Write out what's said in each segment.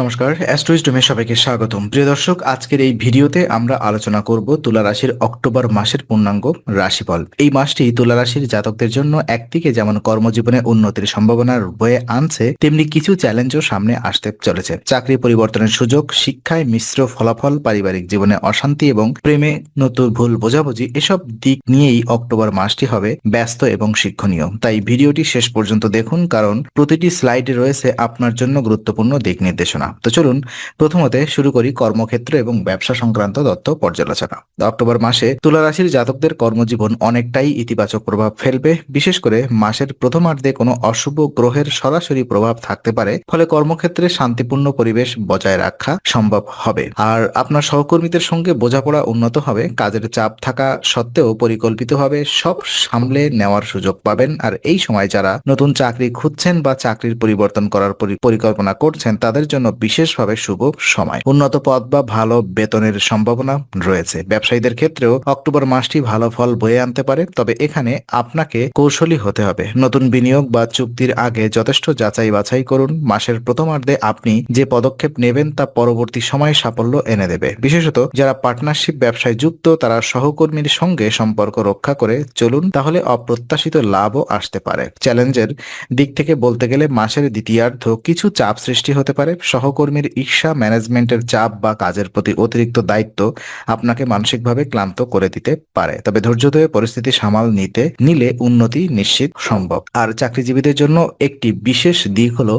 নমস্কার অ্যাস্ট্রোইস্টমে সবাইকে স্বাগতম। প্রিয় দর্শক, আজকের এই ভিডিওতে আমরা আলোচনা করব তুলা রাশির অক্টোবর মাসের পূর্ণাঙ্গ রাশিফল। এই মাসটি তুলা রাশির জাতকদের জন্য একদিকে যেমন কর্মজীবনে উন্নতির সম্ভাবনা বয়ে আনছে, তেমনি কিছু চ্যালেঞ্জও সামনে আসতে চলেছে। চাকরি পরিবর্তনের সুযোগ, শিক্ষায় মিশ্র ফলাফল, পারিবারিক জীবনে অশান্তি এবং প্রেমে নতুন ভুল বোঝাবুঝি এসব দিক নিয়েই অক্টোবর মাসটি হবে ব্যস্ত এবং শিক্ষণীয়। তাই ভিডিওটি শেষ পর্যন্ত দেখুন, কারণ প্রতিটি স্লাইডে রয়েছে আপনার জন্য গুরুত্বপূর্ণ দিক নির্দেশনা। তো চলুন প্রথমতে শুরু করি কর্মক্ষেত্র এবং ব্যবসা সংক্রান্ত তথ্য পর্যালোচনা। অক্টোবর মাসে তুলা রাশির জাতকদের কর্মজীবন অনেকটাই ইতিবাচক প্রভাব ফেলবে। বিশেষ করে মাসের প্রথমার্ধে কোনো অশুভ গ্রহের সরাসরি প্রভাব থাকতে পারে, ফলে কর্মক্ষেত্রে শান্তিপূর্ণ পরিবেশ বজায় রাখা সম্ভব হবে। আর আপনার সহকর্মীদের সঙ্গে বোঝাপড়া উন্নত হবে, কাজের চাপ থাকা সত্ত্বেও পরিকল্পিতভাবে সব সামলে নেওয়ার সুযোগ পাবেন। আর এই সময় যারা নতুন চাকরি খুঁজছেন বা চাকরির পরিবর্তন করার পরিকল্পনা করছেন, তাদের জন্য বিশেষভাবে শুভ সময়। উন্নত পদ বা ভালো বেতনের সম্ভাবনা রয়েছে। ব্যবসায়ীদের ক্ষেত্রেও অক্টোবর মাসটি ভালো ফল বয়ে আনতে পারে, তবে এখানে আপনাকে কৌশলী হতে হবে। নতুন বিনিয়োগ বা চুক্তির আগে যথেষ্ট যাচাই বাছাই করুন। মাসের প্রথমার্ধে আপনি যে পদক্ষেপ নেবেন তা পরবর্তী সময়ে সাফল্য এনে দেবে। বিশেষত যারা পার্টনারশিপ ব্যবসায় যুক্ত, তারা সহকর্মীর সঙ্গে সম্পর্ক রক্ষা করে চলুন, তাহলে অপ্রত্যাশিত লাভও আসতে পারে। চ্যালেঞ্জের দিক থেকে বলতে গেলে মাসের দ্বিতীয়ার্ধ কিছু চাপ সৃষ্টি হতে পারে। সহকর্মীর ঈর্ষা ম্যানেজমেন্টের চাপ বা কাজের প্রতি অতিরিক্ত দায়িত্ব আপনাকে মানসিকভাবে ক্লান্ত করে দিতে পারে। তবে ধৈর্য ধরে পরিস্থিতি সামাল নিতে, নিলে উন্নতি নিশ্চিত সম্ভব। আর চাকরিজীবীদের জন্য একটি বিশেষ দিক হলো,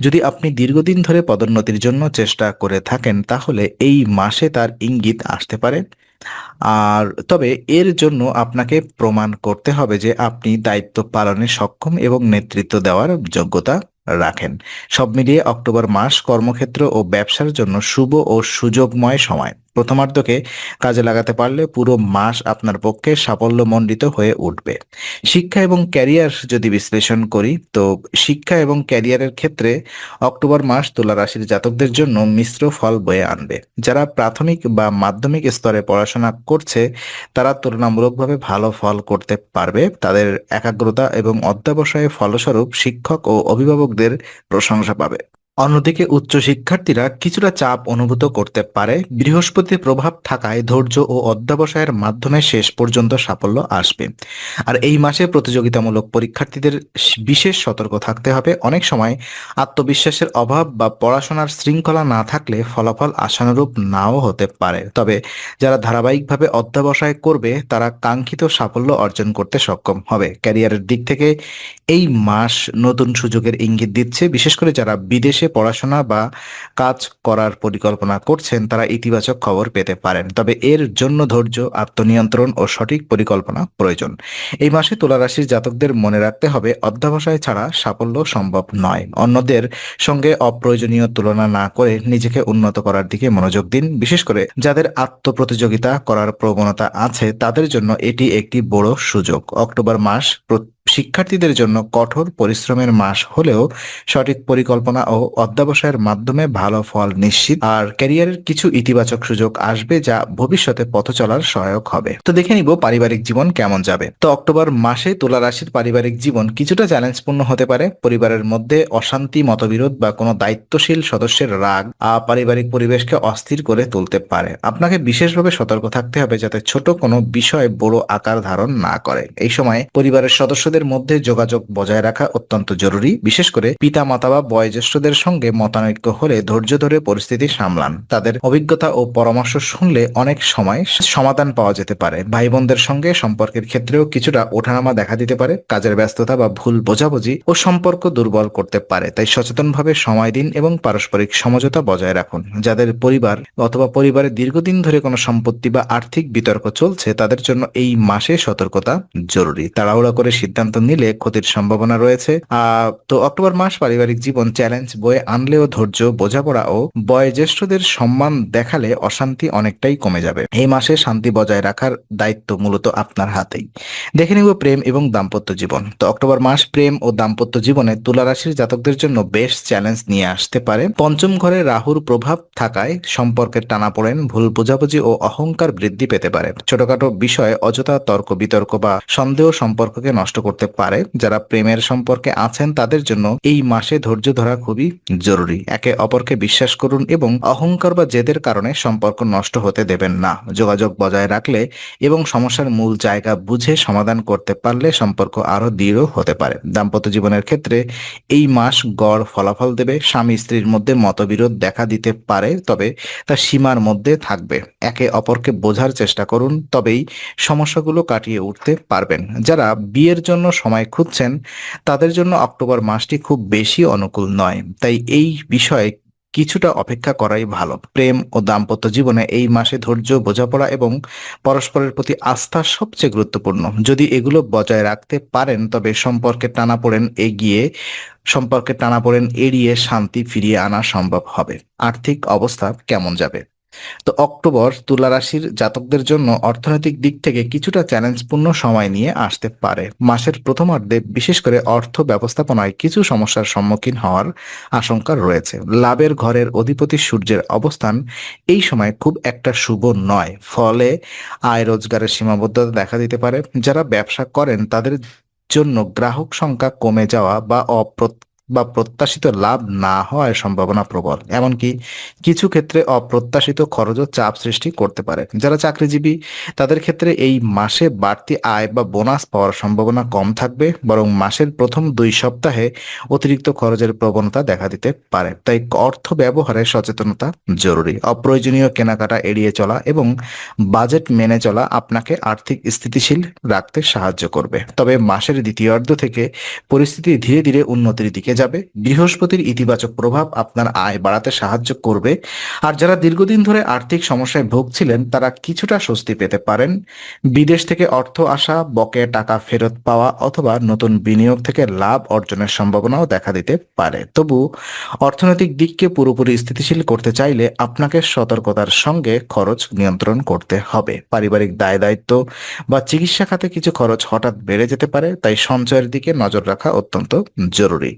যদি আপনি দীর্ঘদিন ধরে পদোন্নতির জন্য চেষ্টা করে থাকেন, তাহলে এই মাসে তার ইঙ্গিত আসতে পারে। আর তবে এর জন্য আপনাকে প্রমাণ করতে হবে যে আপনি দায়িত্ব পালনে সক্ষম এবং নেতৃত্ব দেওয়ার যোগ্যতা রাখেন। সব মিলিয়ে অক্টোবর মাস কর্মক্ষেত্র ও ব্যবসার জন্য শুভ ও সুযোগময় সময়। প্রথমার্ধকে কাজে লাগাতে পারলে পুরো মাস আপনার পক্ষে সাফল্যমণ্ডিত হয়ে উঠবে। শিক্ষা এবং ক্যারিয়ার যদি বিশ্লেষণ করি, তো শিক্ষা এবং ক্যারিয়ারের ক্ষেত্রে অক্টোবর মাস তুলা রাশির জাতকদের জন্য মিশ্র ফল বয়ে আনবে। যারা প্রাথমিক বা মাধ্যমিক স্তরে পড়াশোনা করছে, তারা তুলনামূলকভাবে ভালো ফল করতে পারবে। তাদের একাগ্রতা এবং অধ্যাবসায়ে ফলস্বরূপ শিক্ষক ও অভিভাবকদের প্রশংসা পাবে। অন্যদিকে উচ্চ শিক্ষার্থীরা কিছুটা চাপ অনুভূত করতে পারে। বৃহস্পতির প্রভাব থাকায় ধৈর্য ও অধ্যাবসায়ের মাধ্যমে শেষ পর্যন্ত সাফল্য আসবে। আর এই মাসে প্রতিযোগিতামূলক পরীক্ষার্থীদের বিশেষ সতর্ক থাকতে হবে। অনেক সময় আত্মবিশ্বাসের অভাব বা পড়াশোনার শৃঙ্খলা না থাকলে ফলাফল আশানুরূপ নাও হতে পারে। তবে যারা ধারাবাহিকভাবে অধ্যবসায় করবে, তারা কাঙ্ক্ষিত সাফল্য অর্জন করতে সক্ষম হবে। ক্যারিয়ারের দিক থেকে এই মাস নতুন সুযোগের ইঙ্গিত দিচ্ছে। বিশেষ করে যারা বিদেশে পড়াশোনা বা কাজ করার পরিকল্পনা করছেন, তারা ইতিবাচক খবর পেতে পারেন। তবে এর জন্য ধৈর্য, আত্মনিয়ন্ত্রণ ও সঠিক পরিকল্পনা প্রয়োজন। এই মাসে তুলা রাশির জাতকদের মনে রাখতে হবে, অধ্যবসায় ছাড়া সাফল্য সম্ভব নয়। অন্যদের সঙ্গে অপ্রয়োজনীয় তুলনা না করে নিজেকে উন্নত করার দিকে মনোযোগ দিন। বিশেষ করে যাদের আত্মপ্রতিযোগিতা করার প্রবণতা আছে, তাদের জন্য এটি একটি বড় সুযোগ। অক্টোবর মাস শিক্ষার্থীদের জন্য কঠোর পরিশ্রমের মাস হলেও সঠিক পরিকল্পনা ও অধ্যবসায়ের মাধ্যমে ভালো ফল নিশ্চিত আর ক্যারিয়ারের কিছু ইতিবাচক সুযোগ আসবে যা ভবিষ্যতে পথ চলার সহায়ক হবে। তো দেখে নিব পারিবারিক জীবন কেমন যাবে। তো অক্টোবর মাসে তুলা রাশির পারিবারিক জীবন কিছুটা চ্যালেঞ্জপূর্ণ হতে পারে। পরিবারের মধ্যে অশান্তি, মতবিরোধ বা কোনো দায়িত্বশীল সদস্যের রাগ পারিবারিক পরিবেশকে অস্থির করে তুলতে পারে। আপনাকে বিশেষভাবে সতর্ক থাকতে হবে যাতে ছোট কোনো বিষয় বড় আকার ধারণ না করে। এই সময় পরিবারের সদস্যদের মধ্যে যোগাযোগ বজায় রাখা অত্যন্ত জরুরি, বিশেষ করে পিতা মাতা বা বয়োজ্যেষ্ঠদের সঙ্গে মতানৈক্য হলে ধৈর্য ধরে পরিস্থিতি সামলান। তাদের অভিজ্ঞতা ও পরামর্শ শুনলে অনেক সময় সমাধান পাওয়া যেতে পারে। ভাই বোনদের সঙ্গে সম্পর্কের ক্ষেত্রেও কিছুটা ওঠানামা দেখা দিতে পারে, কাজের ব্যস্ততা বা ভুল বোঝাবুঝি ও সম্পর্ক দুর্বল করতে পারে। তাই সচেতনভাবে সময় দিন এবং পারস্পরিক সমঝোতা বজায় রাখুন। যাদের পরিবার অথবা পরিবারে দীর্ঘদিন ধরে কোনো সম্পত্তি বা আর্থিক বিতর্ক চলছে, তাদের জন্য এই মাসে সতর্কতা জরুরি। তাড়াহুড়া করে সিদ্ধান্ত নিলে ক্ষতির সম্ভাবনা রয়েছে। তো অক্টোবর মাস পারিবারিক জীবন চ্যালেঞ্জ বয়ে আনলেও ধৈর্য, বোঝাপড়া ও বয়োজ্যেষ্ঠদের সম্মান দেখালে অশান্তি অনেকটাই কমে যাবে। এই মাসে শান্তি বজায় রাখার দায়িত্ব মূলত আপনার হাতেই। দেখে নিব প্রেম এবং দাম্পত্য জীবন। তো অক্টোবর মাস প্রেম ও দাম্পত্য জীবনে তুলা রাশির জাতকদের জন্য বেশ চ্যালেঞ্জ নিয়ে আসতে পারে। পঞ্চম ঘরে রাহুর প্রভাব থাকায় সম্পর্কের টানাপোড়েন ভুল বোঝাবুঝি ও অহংকার বৃদ্ধি পেতে পারে। ছোটখাটো বিষয়ে অযথা তর্ক বিতর্ক বা সন্দেহ সম্পর্ককে নষ্ট করতে করতে পারে, যারা প্রেমের সম্পর্কে আছেন তাদের জন্য এই মাসে ধৈর্য ধরা খুবই জরুরি। একে অপরকে বিশ্বাস করুন এবং অহংকার বা জেদের কারণে সম্পর্ক নষ্ট হতে দেবেন না। যোগাযোগ বজায় রাখলে এবং সমস্যার মূল জায়গা বুঝে সমাধান করতে পারলে সম্পর্ক আরও দৃঢ় হতে পারে। দাম্পত্য জীবনের ক্ষেত্রে এই মাস গড় ফলাফল দেবে। স্বামী স্ত্রীর মধ্যে মতবিরোধ দেখা দিতে পারে, তবে তা সীমার মধ্যে থাকবে। একে অপরকে বোঝার চেষ্টা করুন, তবেই সমস্যাগুলো কাটিয়ে উঠতে পারবেন। যারা বিয়ের জন্য সময় খুঁজছেন, তাদের জন্য অক্টোবর মাসটি খুব বেশি অনুকূল নয়। তাই এই বিষয়ে কিছুটা অপেক্ষা করাই ভালো। প্রেম ও দাম্পত্য জীবনে এই মাসে ধৈর্য, বোঝাপড়া এবং পরস্পরের প্রতি আস্থা সবচেয়ে গুরুত্বপূর্ণ। যদি এগুলো বজায় রাখতে পারেন, তবে সম্পর্কে টানাপোড়েন এগিয়ে, সম্পর্কে টানাপোড়েন এড়িয়ে শান্তি ফিরিয়ে আনা সম্ভব হবে। আর্থিক অবস্থা কেমন যাবে? তো অক্টোবর তুলা রাশির জাতকদের জন্য অর্থনৈতিক দিক থেকে কিছুটা চ্যালেঞ্জপূর্ণ সময় নিয়ে আসতে পারে। মাসের প্রথমার্ধে বিশেষ করে অর্থ ব্যবস্থাপনায় কিছু সমস্যার সম্মুখীন হওয়ার আশঙ্কা রয়েছে। লাভের ঘরের অধিপতি সূর্যের অবস্থান এই সময় খুব একটা শুভ নয়। ফলে আয় রোজগারের সীমাবদ্ধতা দেখা দিতে পারে। যারা ব্যবসা করেন তাদের জন্য গ্রাহক সংখ্যা কমে যাওয়া বা অপ্রত বা প্রত্যাশিত লাভ না হওয়ার সম্ভাবনা প্রবল। এমনকি কিছু ক্ষেত্রে অপ্রত্যাশিত খরচও চাপ সৃষ্টি করতে পারে। যারা চাকরিজীবী, তাদের ক্ষেত্রে এই মাসে বাড়তি আয় বা বোনাস পাওয়ার সম্ভাবনা কম থাকবে, বরং মাসের প্রথম দুই সপ্তাহে অতিরিক্ত খরচের প্রবণতা দেখা দিতে পারে। তাই অর্থ ব্যবহারে সচেতনতা জরুরি। অপ্রয়োজনীয় কেনাকাটা এড়িয়ে চলা এবং বাজেট মেনে চলা আপনাকে আর্থিক স্থিতিশীল রাখতে সাহায্য করবে। তবে মাসের দ্বিতীয়ার্ধ থেকে পরিস্থিতি ধীরে ধীরে উন্নতির দিকে যাবে। বৃহস্পতির ইতিবাচক প্রভাব আপনার আয় বাড়াতে সাহায্য করবে। আর যারা দীর্ঘদিন ধরে আর্থিক সমস্যায় ভুগছিলেন, তারা কিছুটা স্বস্তি পেতে পারেন। বিদেশ থেকে অর্থ আসা বকে টাকা ফেরত পাওয়া অথবা নতুন বিনিয়োগ থেকে লাভ অর্জনের সম্ভাবনাও দেখা দিতে পারে। তবু অর্থনৈতিক দিককে পুরোপুরি স্থিতিশীল করতে চাইলে আপনাকে সতর্কতার সঙ্গে খরচ নিয়ন্ত্রণ করতে হবে। পারিবারিক দায় দায়িত্ব বা চিকিৎসা খাতে কিছু খরচ হঠাৎ বেড়ে যেতে পারে, তাই সঞ্চয়ের দিকে নজর রাখা অত্যন্ত জরুরি।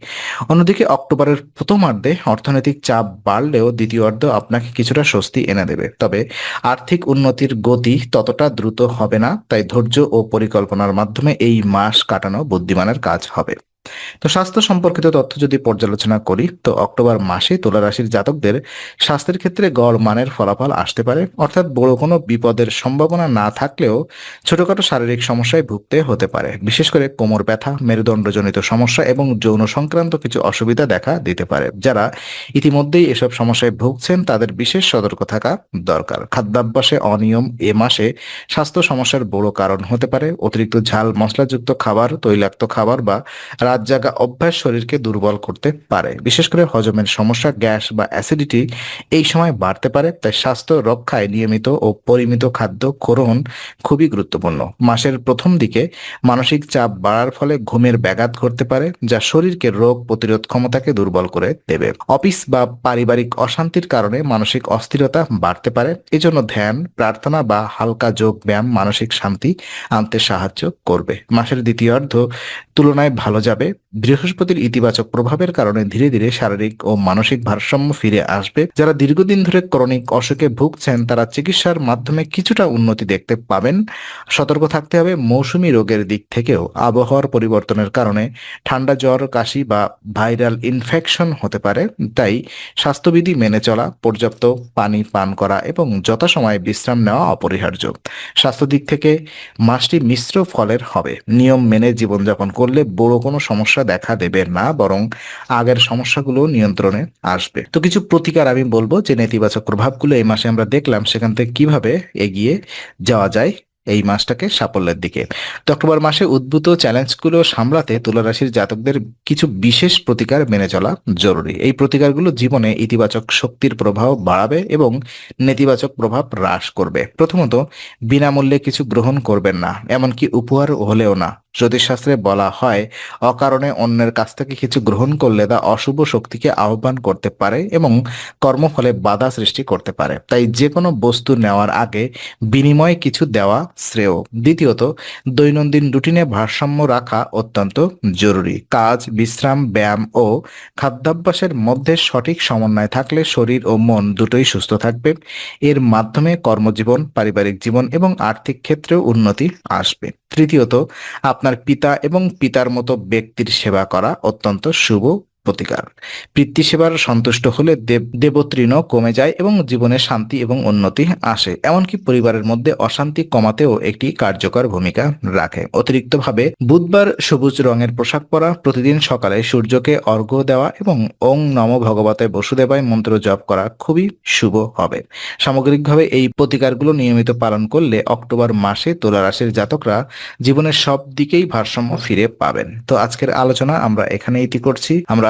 অন্যদিকে অক্টোবরের প্রথমার্ধে অর্থনৈতিক চাপ বাড়লেও দ্বিতীয় অর্ধ আপনাকে কিছুটা স্বস্তি এনে দেবে। তবে আর্থিক উন্নতির গতি ততটা দ্রুত হবে না, তাই ধৈর্য ও পরিকল্পনার মাধ্যমে এই মাস কাটানো বুদ্ধিমানের কাজ হবে। তো স্বাস্থ্য সম্পর্কিত তথ্য যদি পর্যালোচনা করি, তো অক্টোবর মাসে তুলা রাশির জাতকদের স্বাস্থ্যের ক্ষেত্রে গড় মানের ফলাফল আসতে পারে। অর্থাৎ বড় কোনো বিপদের সম্ভাবনা না থাকলেও ছোটখাটো শারীরিক সমস্যায় ভুগতে হতে পারে। বিশেষ করে কোমর ব্যথা, মেরুদণ্ডজনিত সমস্যা এবং যৌন সংক্রান্ত কিছু অসুবিধা দেখা দিতে পারে, যারা ইতিমধ্যেই এসব সমস্যায় ভুগছেন, তাদের বিশেষ সতর্ক থাকা দরকার। খাদ্যাভ্যাসে অনিয়ম এ মাসে স্বাস্থ্য সমস্যার বড় কারণ হতে পারে। অতিরিক্ত ঝাল, মশলাযুক্ত খাবার, তৈলাক্ত খাবার বা রাত জাগা অভ্যাস শরীরকে দুর্বল করতে পারে। বিশেষ করে হজমের সমস্যা, গ্যাস বা অ্যাসিডিটি এই সময় বাড়তে পারে, তাই স্বাস্থ্য রক্ষায় নিয়মিত ও পরিমিত খাদ্য গ্রহণ খুবই গুরুত্বপূর্ণ। মাসের প্রথম দিকে মানসিক চাপ বাড়ার ফলে ঘুমের ব্যাঘাত ঘটতে পারে, যা শরীরকে রোগ প্রতিরোধ ক্ষমতাকে দুর্বল করে দেবে। অফিস বা পারিবারিক অশান্তির কারণে মানসিক অস্থিরতা বাড়তে পারে, এজন্য ধ্যান, প্রার্থনা বা হালকা যোগ ব্যায়াম মানসিক শান্তি আনতে সাহায্য করবে। মাসের দ্বিতীয়ার্ধ তুলনায় ভালো যাবে। বৃহস্পতির ইতিবাচক প্রভাবের কারণে ধীরে ধীরে শারীরিক ও মানসিক ভারসাম্য ফিরে আসবে। যারা দীর্ঘদিন ধরে ক্রনিক অসুখে ভুগছেন, তারা চিকিৎসার মাধ্যমে কিছুটা উন্নতি দেখতে পাবেন। সতর্ক থাকতে হবে মৌসুমি রোগের দিক থেকেও। আবহাওয়ার পরিবর্তনের কারণে ঠান্ডা জ্বর, কাশি বা ভাইরাল ইনফেকশন হতে পারে। তাই স্বাস্থ্যবিধি মেনে চলা, পর্যাপ্ত পানি পান করা এবং যথাসময়ে বিশ্রাম নেওয়া অপরিহার্য। স্বাস্থ্য দিক থেকে মাসটি মিশ্র ফলের হবে। নিয়ম মেনে জীবনযাপন করলে বড় কোনো সমস্যা দেখা দেবে না, বরং আগের সমস্যাগুলো নিয়ন্ত্রণে আসবে। তো কিছু প্রতিকার আমি বলব যে নেতিবাচক প্রভাবগুলো এই মাসে আমরা দেখলাম সেখান থেকে কীভাবে এগিয়ে যাওয়া যায় এই মাসটাকে সাফল্যের দিকে। তো অক্টোবর মাসে উদ্ভূত চ্যালেঞ্জগুলো সামলাতে তুলা রাশির জাতকদের কিছু বিশেষ প্রতিকার মেনে চলা জরুরি। এই প্রতিকারগুলো জীবনে ইতিবাচক শক্তির প্রভাব বাড়াবে এবং নেতিবাচক প্রভাব হ্রাস করবে। প্রথমত, বিনামূল্যে কিছু গ্রহণ করবেন না, এমনকি উপহার হলেও না। জ্যোতিষশাস্ত্রে বলা হয়, অকারণে অন্যের কাছ থেকে কিছু গ্রহণ করলে তা অশুভ শক্তিকে আহ্বান করতে পারে এবং কর্মফলে বাধা সৃষ্টি করতে পারে। তাই যে কোনো বস্তু নেওয়ার আগে বিনিময়ে কিছু দেওয়া শ্রেয়। দ্বিতীয়ত, দৈনন্দিন রুটিনে ভারসাম্য রাখা অত্যন্ত জরুরি। কাজ, বিশ্রাম, ব্যায়াম ও খাদ্যাভ্যাসের মধ্যে সঠিক সমন্বয় থাকলে শরীর ও মন দুটোই সুস্থ থাকবে। এর মাধ্যমে কর্মজীবন, পারিবারিক জীবন এবং আর্থিক ক্ষেত্রেও উন্নতি আসবে। তৃতীয়ত আপনার পিতা এবং পিতার মতো ব্যক্তির সেবা করা অত্যন্ত শুভ প্রতিকার। পিতৃ সেবার সন্তুষ্ট হলে দেব দেবতৃণ কমে যায় এবং জীবনে শান্তি এবং উন্নতি আসে। এমনকি পরিবারের মধ্যে অশান্তি কমাতেও একটি কার্যকর ভূমিকা রাখে। অতিরিক্তভাবে বুধবার সবুজ রঙের পোশাক পরা, প্রতিদিন সকালে সূর্যকে অর্ঘ্য দেওয়া এবং ওং নম ভগবতে বসুদেবায় মন্ত্র জপ করা খুবই শুভ হবে। সামগ্রিকভাবে এই প্রতিকারগুলো নিয়মিত পালন করলে অক্টোবর মাসে তুলা রাশির জাতকরা জীবনের সব দিকেই ভারসাম্য ফিরে পাবেন। তো আজকের আলোচনা আমরা এখানে ইতি করছি। আমরা